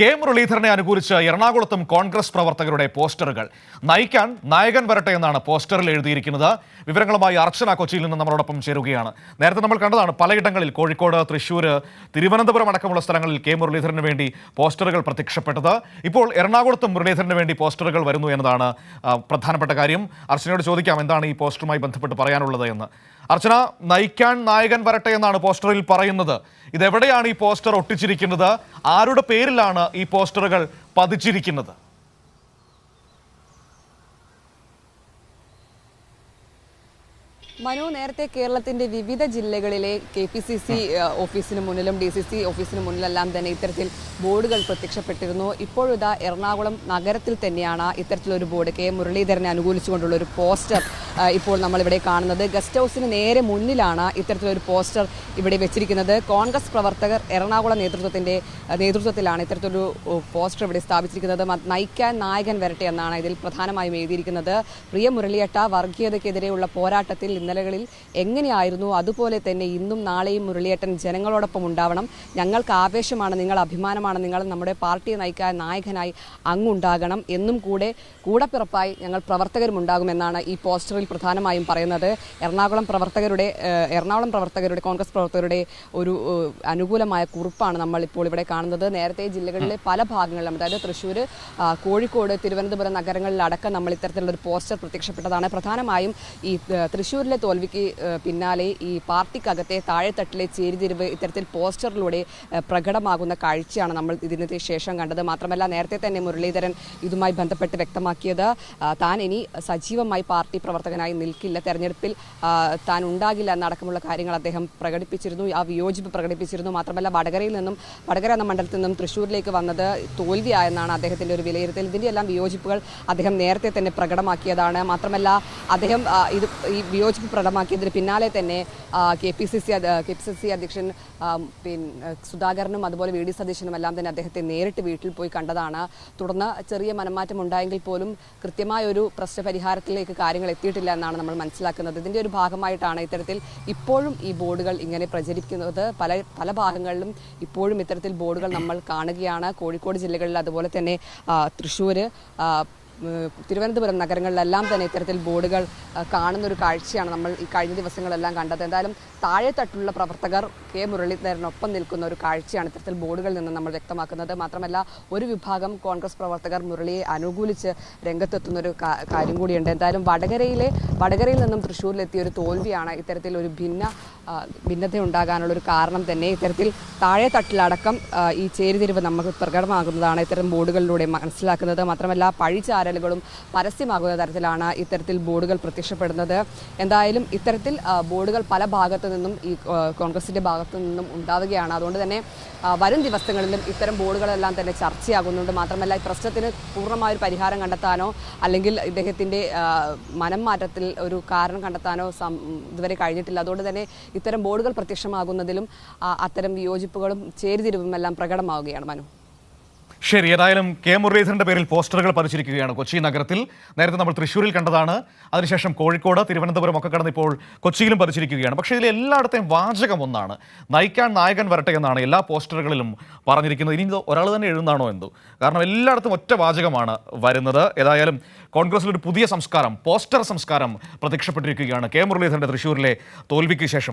K മുരളീധരനെ അനുകൂലിച്ച് എറണാകുളത്തും കോൺഗ്രസ് പ്രവർത്തകരുടെ പോസ്റ്ററുകൾ. നയിക്കാൻ നായകൻ വരട്ടെ എന്നാണ് പോസ്റ്ററിൽ എഴുതിയിരിക്കുന്നത്. വിവരങ്ങളുമായി അർച്ചന കൊച്ചിയിൽ നിന്ന് നമ്മളോടൊപ്പം ചേരുകയാണ്. നേരത്തെ നമ്മൾ കണ്ടതാണ് പലയിടങ്ങളിൽ കോഴിക്കോട് തൃശൂർ തിരുവനന്തപുരം അടക്കമുള്ള സ്ഥലങ്ങളിൽ കെ മുരളീധരന് വേണ്ടി പോസ്റ്ററുകൾ പ്രത്യക്ഷപ്പെട്ടത്. ഇപ്പോൾ എറണാകുളത്തും മുരളീധരന് വേണ്ടി പോസ്റ്ററുകൾ വരുന്നു എന്നതാണ് പ്രധാനപ്പെട്ട കാര്യം. അർച്ചനയോട് ചോദിക്കാം എന്താണ് ഈ പോസ്റ്ററുമായി ബന്ധപ്പെട്ട് പറയാനുള്ളത് എന്ന്. അർച്ചന നയിക്കാൻ നായകൻ വരട്ടെ എന്നാണ് പോസ്റ്ററിൽ പറയുന്നത്. ഇതെവിടെയാണ് ഈ പോസ്റ്റർ ഒട്ടിച്ചിരിക്കുന്നത്? ആരുടെ പേരിലാണ് ഈ പോസ്റ്ററുകൾ പതിച്ചിരിക്കുന്നത്? മനു നേരത്തെ കേരളത്തിന്റെ വിവിധ ജില്ലകളിലെ കെ പി സി സി ഓഫീസിന് മുന്നിലും ഡി സി സി ഓഫീസിന് മുന്നിലെല്ലാം തന്നെ ഇത്തരത്തിൽ ബോർഡുകൾ പ്രത്യക്ഷപ്പെട്ടിരുന്നു. ഇപ്പോഴിതാ എറണാകുളം നഗരത്തിൽ തന്നെയാണ് ഇത്തരത്തിലൊരു ബോർഡ്. കെ മുരളീധരനെ അനുകൂലിച്ചുകൊണ്ടുള്ള ഒരു പോസ്റ്റർ ഇപ്പോൾ നമ്മളിവിടെ കാണുന്നത്. ഗസ്റ്റ് ഹൗസിന് നേരെ മുന്നിലാണ് ഇത്തരത്തിലൊരു പോസ്റ്റർ ഇവിടെ വെച്ചിരിക്കുന്നത്. കോൺഗ്രസ് പ്രവർത്തകർ എറണാകുളം നേതൃത്വത്തിന്റെ നേതൃത്വത്തിലാണ് ഇത്തരത്തിലൊരു പോസ്റ്റർ ഇവിടെ സ്ഥാപിച്ചിരിക്കുന്നത്. നയിക്കാൻ നായകൻ വരട്ടെ എന്നാണ് ഇതിൽ പ്രധാനമായും എഴുതിയിരിക്കുന്നത്. പ്രിയ മുരളിയട്ട വർഗീയതയ്ക്കെതിരെയുള്ള പോരാട്ടത്തിൽ ഇന്നലകളിൽ എങ്ങനെയായിരുന്നു? അതുപോലെ തന്നെ ഇന്നും നാളെയും മുരളിയേട്ടൻ ജനങ്ങളോടൊപ്പം ഉണ്ടാവണം. ഞങ്ങൾക്ക് ആവേശമാണ് നിങ്ങൾ അഭിമാനമാണ് നിങ്ങൾ നമ്മുടെ പാർട്ടിയെ നയിക്കാൻ നായകനായി അങ്ങുണ്ടാകണം. എന്നും കൂടെ കൂടപ്പിറപ്പായി ഞങ്ങൾ പ്രവർത്തകരും ഉണ്ടാകുമെന്നാണ് ഈ പോസ്റ്ററിൽ പ്രധാനമായും പറയുന്നത്. എറണാകുളം പ്രവർത്തകരുടെ എറണാകുളം പ്രവർത്തകരുടെ കോൺഗ്രസ് പ്രവർത്തകരുടെ ഒരു അനുകൂലമായ കുറിപ്പാണ് നമ്മൾ ഇപ്പോൾ ഇവിടെ കാണുന്നത്. നേരത്തെ ജില്ലകളിലെ പല ഭാഗങ്ങളിലും അതായത് തൃശ്ശൂർ കോഴിക്കോട് തിരുവനന്തപുരം നഗരങ്ങളിലടക്കം നമ്മൾ ഇത്തരത്തിലുള്ള ഒരു പോസ്റ്റർ പ്രത്യക്ഷപ്പെട്ടതാണ്. പ്രധാനമായും ഈ ഏഹ്, തൃശ്ശൂരിലെ തോൽവിക്ക് പിന്നാലെ ഈ പാർട്ടിക്കകത്തെ താഴെത്തട്ടിലെ ചേരിതിരിവ് ഇത്തരത്തിൽ പോസ്റ്ററിലൂടെ പ്രകടമാകുന്ന കാഴ്ചയാണ് നമ്മൾ ഇതിന് ശേഷം കണ്ടത്. മാത്രമല്ല നേരത്തെ തന്നെ മുരളീധരൻ ഇതുമായി ബന്ധപ്പെട്ട് വ്യക്തമാക്കിയത് താൻ ഇനി സജീവമായി പാർട്ടി പ്രവർത്തകനായി നിൽക്കില്ല. തെരഞ്ഞെടുപ്പിൽ താൻ ഉണ്ടാകില്ല എന്നടക്കമുള്ള കാര്യങ്ങൾ അദ്ദേഹം പ്രകടിപ്പിച്ചിരുന്നു ആ വിയോജിപ്പ് പ്രകടിപ്പിച്ചിരുന്നു. മാത്രമല്ല വടകരയിൽ നിന്നും വടകര എന്ന മണ്ഡലത്തിൽ നിന്നും തൃശ്ശൂരിലേക്ക് വന്നത് തോൽവിയായെന്നാണ് അദ്ദേഹത്തിന്റെ ഒരു വിലയിരുത്തൽ. ഇതിന്റെ എല്ലാം വിയോജിപ്പുകൾ അദ്ദേഹം നേരത്തെ തന്നെ പ്രകടമാക്കിയതാണ്. മാത്രമല്ല അദ്ദേഹം ഇത് ഈ വിയോജിപ്പ് പ്രകടമാക്കിയതിന് പിന്നാലെ തന്നെ K P C C K P C C അധ്യക്ഷൻ പിന്നെ സുധാകരനും അതുപോലെ വി ഡി സതീശനും എല്ലാം തന്നെ അദ്ദേഹത്തെ നേരിട്ട് വീട്ടിൽ പോയി കണ്ടതാണ്. തുടർന്ന് ചെറിയ മനംമാറ്റം ഉണ്ടായെങ്കിൽ പോലും കൃത്യമായ ഒരു പ്രശ്നപരിഹാരത്തിലേക്ക് കാര്യങ്ങൾ എത്തിയിട്ടില്ല എന്നാണ് നമ്മൾ മനസ്സിലാക്കുന്നത്. ഇതിന്റെ ഒരു ഭാഗമായിട്ടാണ് ഇത്തരത്തിൽ ഇപ്പോഴും ഈ ബോർഡുകൾ ഇങ്ങനെ പ്രചരിക്കുന്നത്. പല പല ഭാഗങ്ങളിലും ഇപ്പോഴും ഇത്തരത്തിൽ ബോർഡുകൾ നമ്മൾ കാണുകയാണ്. കോഴിക്കോട് ജില്ലകളിൽ അതുപോലെ തന്നെ ഉം, തിരുവനന്തപുരം നഗരങ്ങളിലെല്ലാം തന്നെ ഇത്തരത്തിൽ ബോർഡുകൾ കാണുന്ന ഒരു കാഴ്ചയാണ് നമ്മൾ ഈ കഴിഞ്ഞ ദിവസങ്ങളെല്ലാം കണ്ടത്. എന്തായാലും താഴെത്തട്ടിലുള്ള പ്രവർത്തകർ കെ. മുരളീധരനൊപ്പം നിൽക്കുന്ന ഒരു കാഴ്ചയാണ് ഇത്തരത്തിൽ ബോർഡുകളിൽ നിന്ന് നമ്മൾ വ്യക്തമാക്കുന്നത്. മാത്രമല്ല ഒരു വിഭാഗം കോൺഗ്രസ് പ്രവർത്തകർ മുരളിയെ അനുകൂലിച്ച് രംഗത്തെത്തുന്ന ഒരു കാര്യം കൂടിയുണ്ട്. എന്തായാലും വടകരയിലെ വടകരയിൽ നിന്നും തൃശ്ശൂരിലെത്തിയ ഒരു തോൽവിയാണ് ഇത്തരത്തിൽ ഒരു ഭിന്ന ഭിന്നത ഉണ്ടാകാനുള്ള ഒരു കാരണം തന്നെ. ഇത്തരത്തിൽ താഴെത്തട്ടിലടക്കം തട്ടിലടക്കം ഈ ചേരിതിരിവ് നമുക്ക് പ്രകടമാകുന്നതാണ് ഇത്തരം ബോർഡുകളിലൂടെ മനസ്സിലാക്കുന്നത്. മാത്രമല്ല പഴിചാരലുകളും പരസ്യമാകുന്ന തരത്തിലാണ് ഇത്തരത്തിൽ ബോർഡുകൾ പ്രത്യക്ഷപ്പെടുന്നത്. എന്തായാലും ഇത്തരത്തിൽ ബോർഡുകൾ പല ഭാഗത്തു നിന്നും ഈ കോൺഗ്രസിന്റെ ഭാഗത്തു നിന്നും ഉണ്ടാവുകയാണ്. അതുകൊണ്ട് തന്നെ വരും ദിവസങ്ങളിലും ഇത്തരം ബോർഡുകളെല്ലാം തന്നെ ചർച്ചയാകുന്നുണ്ട്. മാത്രമല്ല ഈ പ്രശ്നത്തിന് പൂർണമായ ഒരു പരിഹാരം കണ്ടെത്താനോ അല്ലെങ്കിൽ ഇദ്ദേഹത്തിന്റെ മനം മാറ്റത്തിൽ ഒരു കാരണം കണ്ടെത്താനോ ഇതുവരെ കഴിഞ്ഞിട്ടില്ല. അതുകൊണ്ട് തന്നെ ഇത്തരം ബോർഡുകൾ പ്രത്യക്ഷമാകുന്നതിലും അത്തരം വിയോജിപ്പുകളും ചേരിതിരിവും എല്ലാം പ്രകടമാവുകയാണ് മനു. ശരി ഏതായാലും കെ മുരളീധരന്റെ പേരിൽ പോസ്റ്ററുകൾ പതിച്ചിരിക്കുകയാണ് കൊച്ചി നഗരത്തിൽ. നേരത്തെ നമ്മൾ തൃശ്ശൂരിൽ കണ്ടതാണ്. അതിനുശേഷം കോഴിക്കോട് തിരുവനന്തപുരം ഒക്കെ കടന്ന് ഇപ്പോൾ കൊച്ചിയിലും പതിച്ചിരിക്കുകയാണ്. പക്ഷേ ഇതിൽ എല്ലായിടത്തെയും വാചകം ഒന്നാണ്. നയിക്കാൻ നായകൻ വരട്ടെ എന്നാണ് എല്ലാ പോസ്റ്ററുകളിലും പറഞ്ഞിരിക്കുന്നത്. ഇനി ഒരാൾ തന്നെ എഴുതുന്നതാണോ എന്തോ? കാരണം എല്ലായിടത്തും ഒറ്റ വാചകമാണ് വരുന്നത്. ഏതായാലും കോൺഗ്രസിൽ ഒരു പുതിയ സംസ്കാരം പോസ്റ്റർ സംസ്കാരം പ്രത്യക്ഷപ്പെട്ടിരിക്കുകയാണ് കെ മുരളീധരന്റെ തൃശ്ശൂരിലെ തോൽവിക്ക് ശേഷം.